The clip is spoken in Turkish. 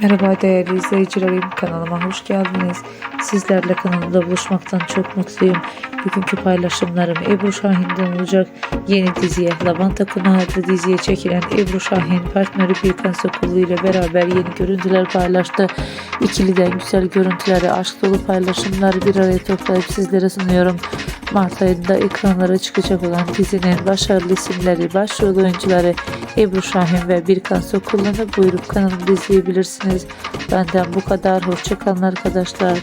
Merhaba değerli izleyicilerim kanalıma hoş geldiniz. Sizlerle kanalımda buluşmaktan çok mutluyum. Bugünkü paylaşımlarım Ebru Şahin'den olacak. Yeni diziye Lavanta Konağı adlı diziye çekilen Ebru Şahin partneri Birkan Sokullu ile beraber yeni görüntüler paylaştı. İkiliden güzel görüntüleri, aşk dolu paylaşımları bir araya toplayıp sizlere sunuyorum. Mart ayında ekranlara çıkacak olan dizinin başarılı isimleri, başrol oyuncuları Ebru Şahin ve Birkan Sokullu'nu buyurup kanalımda izleyebilirsiniz. Benden bu kadar. Hoşçakalın arkadaşlar.